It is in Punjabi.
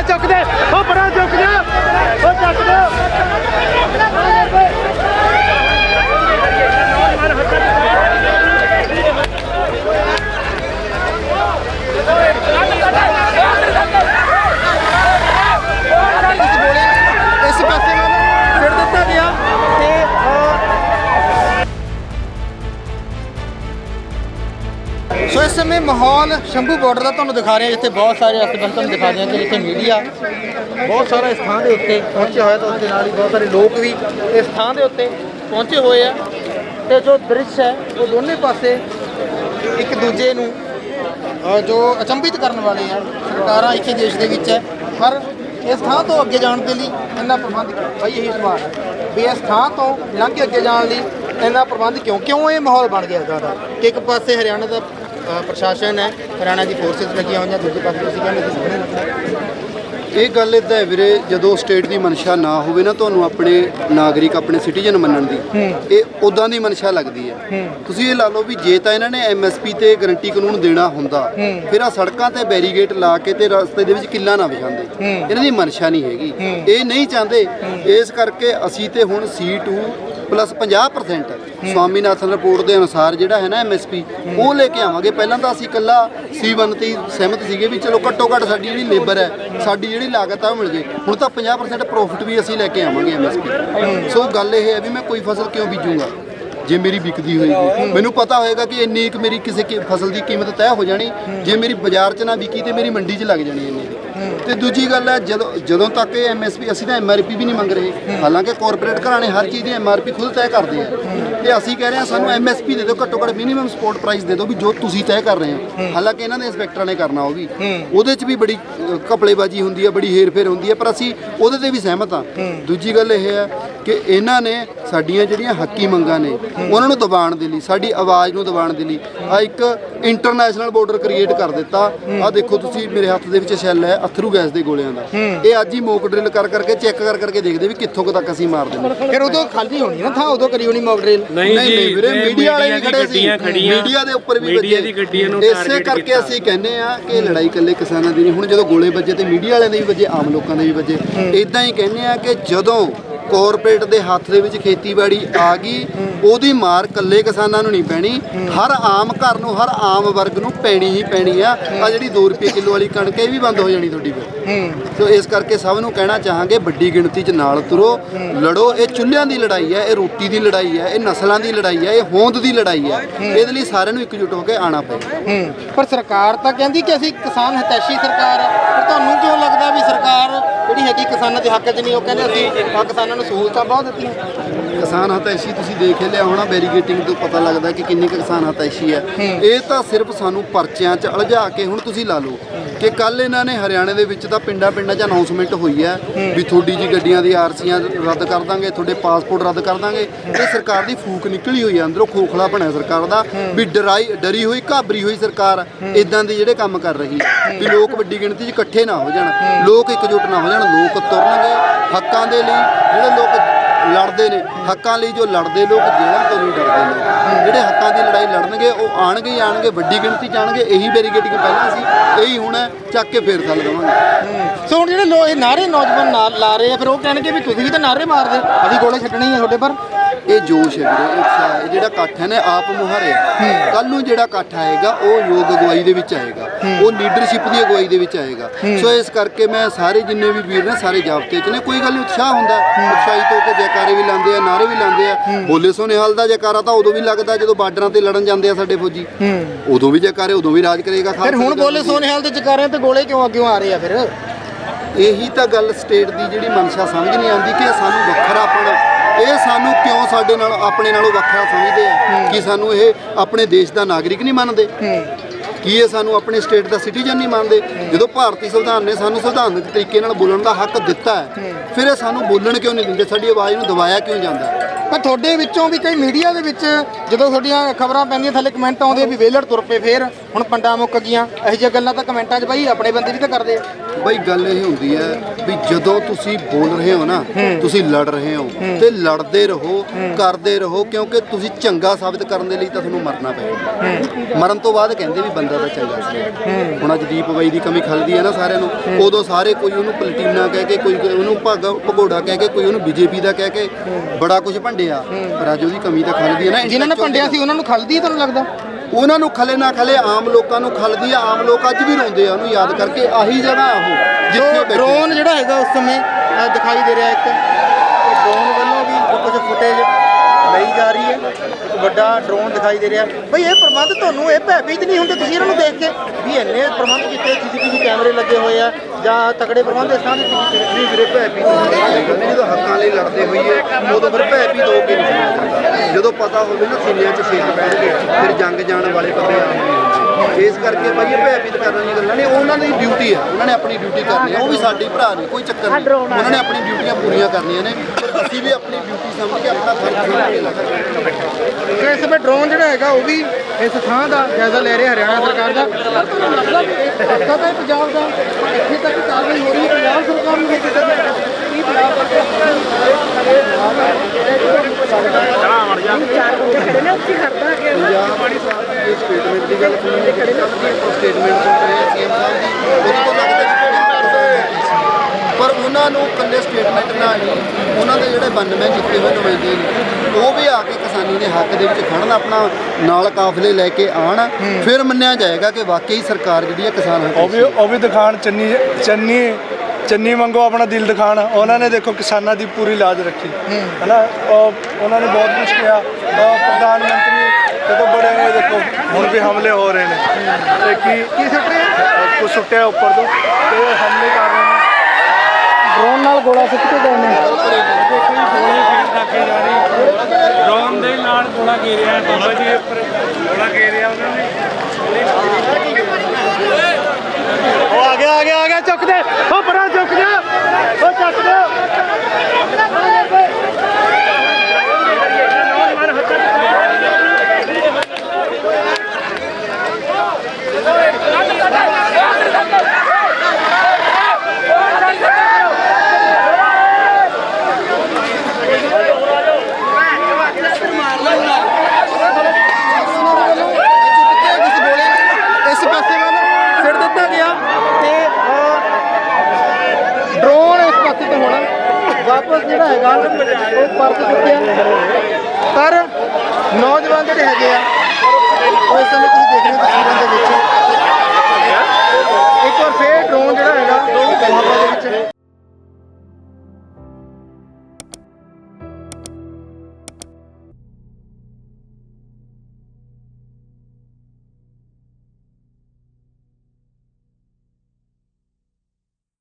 ਪਰੇ ਚੁੱਕ ਦੇ ਉਹ ਪਰੇ ਚੁੱਕ ਦੇ ਮਾਹੌਲ ਸ਼ੰਭੂ ਬਾਰਡਰ ਦਾ ਤੁਹਾਨੂੰ ਦਿਖਾ ਰਹੇ ਹਾਂ ਜਿੱਥੇ ਬਹੁਤ ਸਾਰੇ ਅਸਤਬੰਦ ਤੁਹਾਨੂੰ ਦਿਖਾ ਰਹੇ ਹਾਂ ਕਿ ਜਿੱਥੇ ਮੀਡੀਆ ਬਹੁਤ ਸਾਰਾ ਇਸ ਥਾਂ ਦੇ ਉੱਤੇ ਪਹੁੰਚਿਆ ਹੋਇਆ ਤਾਂ ਉਸ ਦੇ ਨਾਲ ਹੀ ਬਹੁਤ ਸਾਰੇ ਲੋਕ ਵੀ ਇਸ ਥਾਂ ਦੇ ਉੱਤੇ ਪਹੁੰਚੇ ਹੋਏ ਆ। ਤੇ ਜੋ ਦ੍ਰਿਸ਼ ਹੈ, ਉਹ ਦੋਨੇ ਪਾਸੇ ਇੱਕ ਦੂਜੇ ਨੂੰ ਜੋ ਅਚੰਭਿਤ ਕਰਨ ਵਾਲੇ ਆ, ਸਰਕਾਰਾਂ ਇੱਥੇ ਦੇਸ਼ ਦੇ ਵਿੱਚ ਹੈ। ਪਰ ਇਸ ਥਾਂ ਤੋਂ ਅੱਗੇ ਜਾਣ ਦੇ ਲਈ ਇੰਨਾ ਪ੍ਰਬੰਧ ਕਿਉਂ? ਭਾਈ ਇਹੀ ਸਵਾਲ ਹੈ ਵੀ ਇਸ ਥਾਂ ਤੋਂ ਲੰਘ ਕੇ ਅੱਗੇ ਜਾਣ ਲਈ ਇੰਨਾ ਪ੍ਰਬੰਧ ਕਿਉਂ? ਕਿਉਂ ਇਹ ਮਾਹੌਲ ਬਣ ਗਿਆ ਜ਼ਿਆਦਾ? ਕਿ ਇੱਕ ਪਾਸੇ ਹਰਿਆਣਾ ਦਾ ਪ੍ਰਸ਼ਾਸਨ ਹੈ ਹਰਿਆਣਾ ਦੀ ਫੋਰਸਸ ਲੱਗੀਆਂ ਹੋਈਆਂ ਦੂਜੇ ਪਾਸੇ ਤੁਸੀਂ ਕਹਿੰਦੇ ਤੁਸੀਂ ਨਹੀਂ ਲੱਗਦਾ ਇਹ ਗੱਲ ਇਦਾਂ ਹੈ ਵੀਰੇ ਜਦੋਂ ਸਟੇਟ ਦੀ ਮਨਸ਼ਾ ਨਾ ਹੋਵੇ ਨਾ ਤੁਹਾਨੂੰ ਆਪਣੇ ਨਾਗਰਿਕ ਆਪਣੇ ਸਿਟੀਜ਼ਨ ਮੰਨਣ ਦੀ ਇਹ ਉਦਾਂ ਦੀ ਮਨਸ਼ਾ ਲੱਗਦੀ ਹੈ। ਤੁਸੀਂ ਇਹ ਲਾ ਲਓ ਵੀ ਜੇ ਤਾਂ ਇਹਨਾਂ ਨੇ ਐਮਐਸਪੀ ਤੇ ਗਰੰਟੀ ਕਾਨੂੰਨ ਦੇਣਾ ਹੁੰਦਾ ਫਿਰ ਆ ਸੜਕਾਂ ਤੇ ਬੈਰੀਗੇਟ ਲਾ ਕੇ ਤੇ ਰਸਤੇ ਦੇ ਵਿੱਚ ਕਿੱਲਾ ਨਾ ਵਿਛਾਉਂਦੇ। ਇਹਨਾਂ ਦੀ ਮਨਸ਼ਾ ਨਹੀਂ ਹੈਗੀ। ਇਹ ਨਹੀਂ ਚਾਹੁੰਦੇ। ਇਸ ਕਰਕੇ ਅਸੀਂ ਤੇ ਹੁਣ C2 ਪਲੱਸ 50% ਸਵਾਮੀਨਾਥਨ ਰਿਪੋਰਟ ਦੇ ਅਨੁਸਾਰ ਜਿਹੜਾ ਹੈ ਨਾ ਐਮਐਸਪੀ ਉਹ ਲੈ ਕੇ ਆਵਾਂਗੇ। ਪਹਿਲਾਂ ਤਾਂ ਅਸੀਂ ਇਕੱਲਾ C1 ਤੇ ਸਹਿਮਤ ਸੀਗੇ ਵੀ ਚਲੋ ਘੱਟੋ ਘੱਟ ਸਾਡੀ ਜਿਹੜੀ ਲੇਬਰ ਹੈ, ਸਾਡੀ ਜਿਹੜੀ ਲਾਗਤ ਆ ਉਹ ਮਿਲ ਜੇ। ਹੁਣ ਤਾਂ 50% ਪ੍ਰੋਫਿਟ ਵੀ ਅਸੀਂ ਲੈ ਕੇ ਆਵਾਂਗੇ ਐਮਐਸਪੀ ਸੋ ਗੱਲ ਇਹ ਹੈ ਵੀ ਮੈਂ ਕੋਈ ਫਸਲ ਕਿਉਂ ਬੀਜੂੰਗਾ? ਜੇ ਮੇਰੀ ਵਿਕਦੀ ਹੋਏਗੀ। ਮੈਨੂੰ ਪਤਾ ਹੋਏਗਾ ਕਿ ਇੰਨੀ ਇੱਕ ਮੇਰੀ ਕਿਸੇ ਕੀ- ਫਸਲ ਦੀ ਕੀਮਤ ਤੈਅ ਹੋ ਜਾਣੀ। ਜੇ ਮੇਰੀ ਬਾਜ਼ਾਰ 'ਚ ਨਾ ਵਿਕੀ ਤੇ ਮੇਰੀ ਮੰਡੀ 'ਚ ਲੱਗ ਜਾਣੀ ਤੇ ਦੂਜੀ ਗੱਲ ਹੈ, ਜਦੋਂ ਜਦੋਂ ਤੱਕ ਇਹ ਐਮਐਸਪੀ ਅਸੀਂ ਤਾਂ ਐਮਆਰਪੀ ਵੀ ਨਹੀਂ ਮੰਗ ਰਹੇ। ਹਾਲਾਂਕਿ ਕਾਰਪੋਰੇਟ ਘਰਾਂ ਨੇ ਹਰ ਚੀਜ਼ ਦੀ ਐਮਆਰਪੀ ਖੁਦ ਤੈਅ ਕਰਦੇ ਆ। ਤੇ ਅਸੀਂ ਕਹਿ ਰਹੇ ਹਾਂ, ਸਾਨੂੰ ਐਮਐਸਪੀ ਦੇ ਦਿਓ, ਘੱਟੋ ਘੱਟ ਮਿਨੀਮਮ ਸਪੋਰਟ ਪ੍ਰਾਈਸ ਦੇ ਦਿਓ ਵੀ ਜੋ ਤੁਸੀਂ ਤੈਅ ਕਰ ਰਹੇ ਹੋ। ਹਾਲਾਂਕਿ ਇਹਨਾਂ ਦੇ ਇੰਸਪੈਕਟਰਾਂ ਨੇ ਕਰਨਾ ਉਹ ਵੀ। ਉਹਦੇ 'ਚ ਵੀ ਬੜੀ ਘਪਲੇਬਾਜ਼ੀ ਹੁੰਦੀ ਹੈ ਬੜੀ ਹੇਰ-ਫੇਰ ਹੁੰਦੀ ਹੈ ਪਰ ਅਸੀਂ ਉਹਦੇ ਤੇ ਵੀ ਸਹਿਮਤ ਹਾਂ। ਦੂਜੀ ਗੱਲ ਇਹ ਹੈ ਕਿ ਇਹਨਾਂ ਨੇ ਸਾਡੀਆਂ ਜਿਹੜੀਆਂ ਹੱਕੀ ਮੰਗਾਂ ਨੇ ਉਹਨਾਂ ਨੂੰ ਦਬਾਉਣ ਦੇ ਲਈ ਸਾਡੀ ਆਵਾਜ਼ ਨੂੰ ਦਬਾਉਣ ਦੇ ਲਈ ਆ ਇੱਕ ਇੰਟਰਨੈਸ਼ਨਲ ਬਾਰਡਰ ਕ੍ਰੀਏਟ ਕਰ ਦਿੱਤਾ। ਆ ਦੇਖੋ ਤੁਸੀਂ ਮੇਰੇ ਹੱਥ ਦੇ ਵਿੱਚ ਸ਼ੈੱਲ ਹੈ ਅਥਰੂ ਗੈਸ ਦੇ ਗੋਲਿਆਂ ਦਾ। ਇਹ ਅੱਜ ਹੀ ਮੋਕ ਡਰਿਲ ਕਰ ਕਰਕੇ ਚੈੱਕ ਕਰ ਕਰਕੇ ਦੇਖਦੇ ਵੀ ਕਿੱਥੋਂ ਕੁ ਤੱਕ ਅਸੀਂ ਮਾਰ ਦਿੰਦੇ ਫਿਰ ਉਦੋਂ ਖਾਲੀ ਹੋਣੀ ਨਾ ਥਾਂ ਉਦੋਂ ਕਰੀ ਹੋਣੀ ਮੌਕ ਡਰਿਲ ਨਹੀਂ ਨਹੀਂ ਵੀਰੇ ਮੀਡੀਆ ਵਾਲੇ ਵੀ ਦੀ ਖੜੇ ਸੀ। ਮੀਡੀਆ ਦੇ ਉੱਪਰ ਵੀ ਮੀਡੀਆ ਵੱਜੇ ਦੀ ਗੱਡੀਆਂ ਨੂੰ ਇਸੇ ਟਾਰਗੇਟ ਕਰਕੇ ਅਸੀਂ ਕਹਿੰਦੇ ਆ ਕਿ ਲੜਾਈ ਇਕੱਲੇ ਕਿਸਾਨਾਂ ਦੀ ਨਹੀਂ। ਹੁਣ ਜਦੋਂ ਗੋਲੇ ਵੱਜੇ ਤੇ ਮੀਡੀਆ ਵਾਲਿਆਂ ਦੇ ਵੀ ਵੱਜੇ ਆਮ ਲੋਕਾਂ ਦੇ ਵੀ ਵੱਜੇ। ਇਦਾਂ ਹੀ ਕਹਿੰਦੇ ਆ ਕਿ ਜਦੋਂ ਕਾਰਪੋਰੇਟ ਦੇ ਹੱਥ ਦੇ ਵਿੱਚ ਖੇਤੀਬਾੜੀ ਆ ਗਈ, ਉਹਦੀ ਮਾਰ ਕੱਲੇ ਕਿਸਾਨਾਂ ਨੂੰ ਨਹੀਂ ਪੈਣੀ, ਹਰ ਆਮ ਘਰ ਨੂੰ, ਹਰ ਆਮ ਵਰਗ ਨੂੰ ਪੈਣੀ ਹੀ ਪੈਣੀ ਆ। ਆ ਜਿਹੜੀ 2 ਰੁਪਏ ਕਿਲੋ ਵਾਲੀ ਕਣਕ ਇਹ ਵੀ ਬੰਦ ਹੋ ਜਾਣੀ ਤੁਹਾਡੀ ਫਿਰ। ਸੋ ਇਸ ਕਰਕੇ ਸਭ ਨੂੰ ਕਹਿਣਾ ਚਾਹਾਂਗੇ, ਵੱਡੀ ਗਿਣਤੀ 'ਚ ਨਾਲ ਤੁਰੋ, ਲੜੋ। ਇਹ ਚੁੱਲ੍ਹਿਆਂ ਦੀ ਲੜਾਈ ਹੈ, ਇਹ ਰੋਟੀ ਦੀ ਲੜਾਈ ਹੈ, ਇਹ ਨਸਲਾਂ ਦੀ ਲੜਾਈ ਹੈ, ਇਹ ਹੋਂਦ ਦੀ ਲੜਾਈ ਹੈ। ਇਹਦੇ ਲਈ ਸਾਰਿਆਂ ਨੂੰ ਇਕਜੁੱਟ ਹੋ ਕੇ ਆਣਾ ਪਏਗਾ। ਪਰ ਸਰਕਾਰ ਤਾਂ ਕਹਿੰਦੀ ਕਿ ਅਸੀਂ ਕਿਸਾਨ ਹਿਤੈਸ਼ੀ ਸਰਕਾਰ ਹੈ, ਪਰ ਤੁਹਾਨੂੰ ਕਿਉਂ ਲੱਗਦਾ ਵੀ ਸਰਕਾਰ ਜਿਹੜੀ ਹੈਗੀ ਕਿਸਾਨਾਂ ਦੇ ਹੱਕ 'ਚ ਨਹੀਂ ਉਹ ਕਹਿੰਦੇ ਅਸੀਂ ਕਿਸਾਨਾਂ ਨੂੰ ਸਹੂਲਤਾਂ ਬਹੁਤ ਦਿੱਤੀਆਂ। ਕਿਸਾਨ ਹਤੈਸ਼ੀ ਤੁਸੀਂ ਦੇਖ ਲਿਆ ਹੋਣਾ ਵੈਰੀਗੇਟਿੰਗ ਤੋਂ ਪਤਾ ਲੱਗਦਾ ਕਿ ਕਿੰਨੀ ਕਿਸਾਨ ਹਤੈਸ਼ੀ ਹੈ। ਇਹ ਤਾਂ ਸਿਰਫ ਸਾਨੂੰ ਪਰਚਿਆਂ 'ਚ ਉਲਝਾ ਕੇ ਹੁਣ ਤੁਸੀਂ ਲਾ ਲਓ। ਕਿ ਕੱਲ ਇਹਨਾਂ ਨੇ ਹਰਿਆਣੇ ਦੇ ਵਿੱਚ ਤਾਂ ਪਿੰਡਾਂ ਪਿੰਡਾਂ 'ਚ ਅਨਾਉਂਸਮੈਂਟ ਹੋਈ ਹੈ ਵੀ ਤੁਹਾਡੀ ਜੀ ਗੱਡੀਆਂ ਦੀ ਆਰਸੀਆਂ ਰੱਦ ਕਰ ਦਾਂਗੇ ਤੁਹਾਡੇ ਪਾਸਪੋਰਟ ਰੱਦ ਕਰ ਦਾਂਗੇ। ਇਹ ਸਰਕਾਰ ਦੀ ਫੂਕ ਨਿਕਲੀ ਹੋਈ ਹੈ ਅੰਦਰੋਂ ਖੋਖਲਾ ਬਣਿਆ ਸਰਕਾਰ ਦਾ ਵੀ ਡਰਾਈ ਡਰੀ ਹੋਈ ਘਾਬਰੀ ਹੋਈ ਸਰਕਾਰ ਇਦਾਂ ਦੇ ਜਿਹੜੇ ਕੰਮ ਕਰ ਰਹੀ ਵੀ ਲੋਕ ਵੱਡੀ ਗਿਣਤੀ 'ਚ ਇਕੱਠੇ ਨਾ ਹੋ ਜਾਣ। ਲੋਕ ਇਕਜੁੱਟ ਨਾ ਹੋ ਜਾਣ ਲੋਕ ਤੁਰਨਗੇ ਹੱਕਾਂ ਦੇ ਲਈ। ਜਿਹੜੇ ਲੋਕ ਲੜਦੇ ਨੇ। ਹੱਕਾਂ ਲਈ ਜੋ ਲੜਦੇ ਲੋਕ ਜੇਲ੍ਹਾਂ ਤੋਂ ਨਹੀਂ ਡਰਦੇ ਲੋਕ ਜਿਹੜੇ ਹੱਕਾਂ ਦੀ ਲੜਾਈ ਲੜਨਗੇ ਉਹ ਆਣਗੇ ਹੀ ਆਣਗੇ ਵੱਡੀ ਗਿਣਤੀ ਚ ਆਣਗੇ ਇਹੀ ਬੈਰੀਗੇਟਿੰਗ ਪਹਿਲਾਂ ਸੀ ਇਹੀ ਹੁਣ ਹੈ ਚੱਕ ਕੇ ਫੇਰ ਥੱਲ ਦੇਵਾਂਗੇ ਸੋ ਹੁਣ ਜਿਹੜੇ ਲੋ ਇਹ ਨਾਰੇ ਨੌਜਵਾਨ ਨਾਲ ਲਾ ਰਹੇ ਆ ਫਿਰ ਉਹ ਕਹਿਣਗੇ ਵੀ ਤੁਸੀਂ ਵੀ ਤਾਂ ਨਾਰੇ ਮਾਰਦੇ। ਅਸੀਂ ਗੋਲੇ ਛੱਡਣੇ ਹੀ ਆ ਤੁਹਾਡੇ ਪਰ। ਇਹ ਜੋਸ਼ ਹੈ ਵੀਰੇ ਇਹ ਉਤਸ਼ਾਹ ਹੈ। ਜਿਹੜਾ ਇਕੱਠ ਹੈ ਨਾ ਆਪ ਮੁਹਾਰੇ ਕੱਲ ਨੂੰ ਜਿਹੜਾ ਇਕੱਠ ਆਏਗਾ ਉਹ ਯੋਗ ਅਗਵਾਈ ਦੇ ਵਿੱਚ ਆਏਗਾ। ਉਹ ਲੀਡਰਸ਼ਿਪ ਦੀ ਅਗਵਾਈ ਦੇ ਵਿੱਚ ਆਏਗਾ। ਸੋ ਇਸ ਕਰਕੇ ਮੈਂ ਸਾਰੇ ਜਿੰਨੇ ਵੀ ਵੀਰ ਨੇ ਸਾਰੇ ਜਾਬਤੇ ਚ ਨੇ ਕੋਈ ਗੱਲ ਉਤਸ਼ਾਹ ਹੁੰਦਾ। ਉਤਸ਼ਾਹਿਤ ਹੋ ਕੇ ਜੈਕਾਰੇ ਵੀ ਲਾਉਂਦੇ ਆ ਨਾਰੇ ਵੀ ਲਾਉਂਦੇ ਆ। ਬੋਲੇ ਸੋ ਨਿਹਾਲ ਦਾ ਜੈਕਾਰਾ ਤਾਂ ਉਦੋਂ ਵੀ ਲੱਗਦਾ ਜਦੋਂ ਬਾਰਡਰਾਂ ਤੇ ਲੜਨ ਜਾਂਦੇ ਆ ਸਾਡੇ ਫੌਜੀ। ਉਦੋਂ ਵੀ ਜੈਕਾਰੇ ਉਦੋਂ ਵੀ ਰਾਜ ਕਰੇਗਾ ਫਿਰ ਹੁਣ ਦੀ ਬੋਲੇ ਸੋਨੇਹਾਲ ਤੇ ਜਕਾਰਿਆਂ ਤੇ ਗੋਲੇ ਕਿਉਂ ਅੱਗੇ ਆ ਰਹੇ ਆ ਫਿਰ? ਇਹੀ ਤਾਂ ਗੱਲ ਸਟੇਟ ਦੀ ਜਿਹੜੀ ਮਨਸ਼ਾ ਸਮਝ ਨਹੀਂ ਆਉਂਦੀ ਕਿ ਸਾਨੂੰ ਵੱਖਰਾਪਣ ਇਹ ਸਾਨੂੰ ਕਿਉਂ ਸਾਡੇ ਨਾਲ ਆਪਣੇ ਨਾਲੋਂ ਵੱਖਰਾ ਸਮਝਦੇ ਆ? ਕਿ ਸਾਨੂੰ ਇਹ ਆਪਣੇ ਦੇਸ਼ ਦਾ ਨਾਗਰਿਕ ਨਹੀਂ ਮੰਨਦੇ? ਕੀ ਇਹ ਸਾਨੂੰ ਆਪਣੇ ਸਟੇਟ ਦਾ ਸਿਟੀਜ਼ਨ ਨਹੀਂ ਮੰਨਦੇ? ਜਦੋਂ ਭਾਰਤੀ ਸੰਵਿਧਾਨ ਨੇ ਸਾਨੂੰ ਸੰਵਿਧਾਨਿਕ ਤਰੀਕੇ ਨਾਲ ਬੋਲਣ ਦਾ ਹੱਕ ਦਿੱਤਾ ਹੈ ਫਿਰ ਇਹ ਸਾਨੂੰ ਬੋਲਣ ਕਿਉਂ ਨਹੀਂ ਦਿੰਦੇ? ਸਾਡੀ ਆਵਾਜ਼ ਨੂੰ ਦਬਾਇਆ ਕਿਉਂ ਜਾਂਦਾ? ਪਰ ਤੁਹਾਡੇ ਵਿੱਚੋਂ ਵੀ ਕਈ ਮੀਡੀਆ ਦੇ ਵਿੱਚ ਜਦੋਂ ਤੁਹਾਡੀਆਂ ਖਬਰਾਂ ਪੈਂਦੀਆਂ ਥੱਲੇ ਕਮੈਂਟ ਆਉਂਦੇ ਵੀ ਵੇਲੜ ਤੁਰ ਪਏ ਫੇਰ। ਹੁਣ ਪੰਡਾ ਮੁੱਕ ਗਈਆਂ ਇਹੋ ਜਿਹੀਆਂ ਗੱਲਾਂ ਤਾਂ ਕਮੈਂਟਾਂ 'ਚ ਬਾਈ ਆਪਣੇ ਬੰਦੇ ਵੀ ਤਾਂ ਕਰਦੇ ਆ। ਬਈ ਗੱਲ ਇਹ ਹੁੰਦੀ ਹੈ ਵੀ ਜਦੋਂ ਤੁਸੀਂ ਬੋਲ ਰਹੇ ਹੋ ਨਾ ਤੁਸੀਂ ਲੜ ਰਹੇ ਹੋ ਤੇ ਲੜਦੇ ਰਹੋ ਕਰਦੇ ਰਹੋ ਕਿਉਂਕਿ ਤੁਸੀਂ ਚੰਗਾ ਸਾਬਿਤ ਕਰਨ ਦੇ ਲਈ ਤਾਂ ਤੁਹਾਨੂੰ ਮਰਨਾ ਪਏਗਾ। ਮਰਨ ਤੋਂ ਬਾਅਦ ਕਹਿੰਦੇ ਵੀ ਬੰਦਾ ਤਾਂ ਚੰਗਾ ਸੀ। ਹੁਣ ਅੱਜ ਦੀਪ ਬਾਈ ਦੀ ਕਮੀ ਖਲਦੀ ਹੈ ਨਾ ਸਾਰਿਆਂ ਨੂੰ ਉਦੋਂ ਸਾਰੇ ਕੋਈ ਉਹਨੂੰ ਪਲਟੀਨਾ ਕਹਿ ਕੇ ਕੋਈ ਉਹਨੂੰ ਭਾਗ ਭਗੋੜਾ ਕਹਿ ਕੇ ਕੋਈ ਉਹਨੂੰ ਬੀਜੇਪੀ ਦਾ ਕਹਿ ਕੇ ਬੜਾ ਕੁਝ ਭੰਡਿਆ। ਪਰ ਅੱਜ ਉਹਦੀ ਕਮੀ ਤਾਂ ਖਲਦੀ ਹੈ ਨਾ ਜਿਨ੍ਹਾਂ ਨੇ ਪੰਡਿਆ ਸੀ ਉਹਨਾਂ ਨੂੰ ਖਲਦੀ ਹੈ ਤੁਹਾਨੂੰ ਲੱਗਦਾ? ਉਹਨਾਂ ਨੂੰ ਖਲੇ ਨਾ ਖਲੇ ਆਮ ਲੋਕਾਂ ਨੂੰ ਖਲਦੀ ਆ ਆਮ ਲੋਕ ਅੱਜ ਵੀ ਰੋਂਦੇ ਆ ਉਹਨੂੰ ਯਾਦ ਕਰਕੇ ਆਹੀ ਜਗ੍ਹਾ ਉਹ ਜਿੱਥੇ ਬੈਠੇ ਡਰੋਨ ਜਿਹੜਾ ਹੈਗਾ ਉਸ ਸਮੇਂ ਦਿਖਾਈ ਦੇ ਰਿਹਾ ਇੱਕ। ਡਰੋਨ ਵੱਲੋਂ ਵੀ ਕੁਝ ਫੁਟੇਜ ਲਈ ਜਾ ਰਹੀ ਹੈ। ਇੱਕ ਵੱਡਾ ਡਰੋਨ ਦਿਖਾਈ ਦੇ ਰਿਹਾ। ਬਈ ਇਹ ਪ੍ਰਬੰਧ ਤੁਹਾਨੂੰ ਇਹ ਭੈਭੀਤ ਨਹੀਂ ਹੁੰਦੇ ਤੁਸੀਂ ਇਹਨਾਂ ਨੂੰ ਦੇਖ ਕੇ? ਵੀ ਇੰਨੇ ਪ੍ਰਬੰਧ ਕੀਤੇ ਸੀਸੀਟੀਵੀ ਕੈਮਰੇ ਲੱਗੇ ਹੋਏ ਆ। ਜਾਂ ਤਕੜੇ ਪ੍ਰਬੰਧ ਇਸ ਤਰ੍ਹਾਂ ਦੇ ਕੀਤੇ ਨਹੀਂ ਵੀਰੇ ਭੈਪੀ ਤੋਂ ਜਦੋਂ ਹੱਕਾਂ ਲਈ ਲੜਦੇ ਹੋਈਏ ਉਦੋਂ ਫਿਰ ਭੈਪੀ ਹੋ ਕੇ ਨਹੀਂ ਸੁਣਿਆ ਜਦੋਂ ਪਤਾ ਹੋਵੇ ਨਾ ਸੀਨਿਆਂ 'ਚ ਛੇਕ ਪੈਣਗੇ ਫਿਰ ਜੰਗ ਜਾਣ ਵਾਲੇ ਬੰਦੇ ਆਉਂਦੇ ਇਸ ਕਰਕੇ ਭਾਈ ਇਹ ਭੈਪੀਤ ਕਰਨ ਵਾਲੀ ਗੱਲਾਂ ਨੇ, ਉਹਨਾਂ ਦੀ ਡਿਊਟੀ ਹੈ, ਉਹਨਾਂ ਨੇ ਆਪਣੀ ਡਿਊਟੀ ਕਰਨੀ ਹੈ, ਉਹ ਵੀ ਸਾਡੇ ਭਰਾ ਨੇ, ਕੋਈ ਚੱਕਰ ਨਹੀਂ। ਉਹਨਾਂ ਨੇ ਆਪਣੀ ਡਿਊਟੀਆਂ ਪੂਰੀਆਂ ਕਰਨੀਆਂ ਨੇ। ਅਸੀਂ ਵੀ ਆਪਣੀ ਡਿਊਟੀ ਸਮਝ ਕੇ ਆਪਣਾ ਫਰਜ਼ ਕੇ ਲੱਗਦੇ ਤੇ ਇਸ ਸਮੇਂ ਡਰੋਨ ਜਿਹੜਾ ਹੈਗਾ ਉਹ ਵੀ ਇਸ ਥਾਂ ਦਾ ਜਾਇਜ਼ਾ ਲੈ ਰਿਹਾ ਹਰਿਆਣਾ ਸਰਕਾਰ ਦਾ। ਪਰ ਤੁਹਾਨੂੰ ਲੱਗਦਾ ਵੀ ਇਹ ਪਾਸਾ ਤਾਂ ਇਹ ਪੰਜਾਬ ਦਾ ਇੱਥੇ ਤੱਕ ਕਾਰਵਾਈ ਹੋ ਰਹੀ ਹੈ। ਪੰਜਾਬ ਸਰਕਾਰ ਨੂੰ ਵੀ ਨਾ ਕਿਤੇ ਕੀ ਪੰਜਾਬ ਪੰਜਾਬ ਵਾਲੀ ਸਾਹਿਬ ਦੀ ਸਟੇਟਮੈਂਟ ਦੀ ਗੱਲ ਸੁਣੀ। ਹੈ ਕਿ ਸਟੇਟਮੈਂਟ ਸੁਣ ਰਹੇ ਸੀਐਮ ਸਾਹਿਬ ਦੀ ਉਹਦੇ ਲੱਗਦਾ ਕਿ ਪੰਜਾਬ ਕਿਸਾਨ ਸੀ। ਪਰ ਉਹਨਾਂ ਨੂੰ ਇਕੱਲੇ ਸਟੇਟਮੈਂਟ ਨਾਲ ਨਹੀਂ ਉਹਨਾਂ ਦੇ ਜਿਹੜੇ 92 ਜਿੱਤੇ ਹੋਏ ਨੁਮਾਇੰਦੇ ਨੇ ਉਹ ਵੀ ਆ ਕੇ ਕਿਸਾਨੀ ਦੇ ਹੱਕ ਦੇ ਵਿੱਚ ਖੜਨ ਆਪਣਾ ਨਾਲ ਕਾਫਲੇ ਲੈ ਕੇ ਆਣ ਫਿਰ ਮੰਨਿਆ ਜਾਏਗਾ ਕਿ ਵਾਕਈ ਸਰਕਾਰ ਜਿਹੜੀ ਹੈ ਕਿਸਾਨ ਹੱਕ ਉਹ ਵੀ ਉਹ ਵੀ ਦਿਖਾਣ ਚੰਨੀ ਚੰਨੀ ਚੰਨੀ ਮੰਗੋ ਆਪਣਾ ਦਿਲ ਦਿਖਾਣ। ਉਹਨਾਂ ਨੇ ਦੇਖੋ ਕਿਸਾਨਾਂ ਦੀ ਪੂਰੀ ਲਾਜ ਰੱਖੀ। ਹੈਨਾ ਉਹ ਉਹਨਾਂ ਨੇ ਬਹੁਤ ਕੁਝ ਕਿਹਾ। ਪ੍ਰਧਾਨ ਮੰਤਰੀ ਜਦੋਂ ਬੜੇ ਨੇ ਦੇਖੋ ਹੁਣ ਵੀ ਹਮਲੇ ਹੋ ਰਹੇ ਨੇ। ਤੇ ਕੀ ਕੀ ਸੁੱਟ ਰਹੇ ਕੁਝ ਸੁੱਟਿਆ ਉੱਪਰ ਤੋਂ। ਤੇ ਹਮਲੇ ਕਰ ਰਹੇ ਨੇ। ਗੋਲਾ ਸੁੱਟ ਕੇ ਗਏ ਨੇ। ਡਰੋਨ ਦੇ ਨਾਲ ਗੋਲਾ ਘੇਰਿਆ ਹੈ। ਬਾਬਾ ਜੀ ਦੇ ਉੱਪਰ ਗੋਲਾ ਘੇਰਿਆ ਉਹਨਾਂ ਨੇ। ਉਹ ਆ ਗਿਆ ਆ ਗਿਆ ਆ ਗਿਆ ਵਾਪਸ ਜਿਹੜਾ ਹੈਗਾ, ਉਹ ਪਰਤ ਚੁੱਕਿਆ ਪਰ ਨੌਜਵਾਨ ਜਿਹੜੇ ਹੈਗੇ ਆ, ਉਹ ਇਸ ਸਮੇਂ ਤੁਸੀਂ ਦੇਖਦੇ ਹੋ ਤਸਵੀਰਾਂ ਦੇ ਵਿੱਚ। ਇੱਕ ਵਾਰ ਫੇਰ ਡਰੋਨ ਜਿਹੜਾ ਹੈਗਾ ਹਵਾ ਦੇ ਵਿੱਚ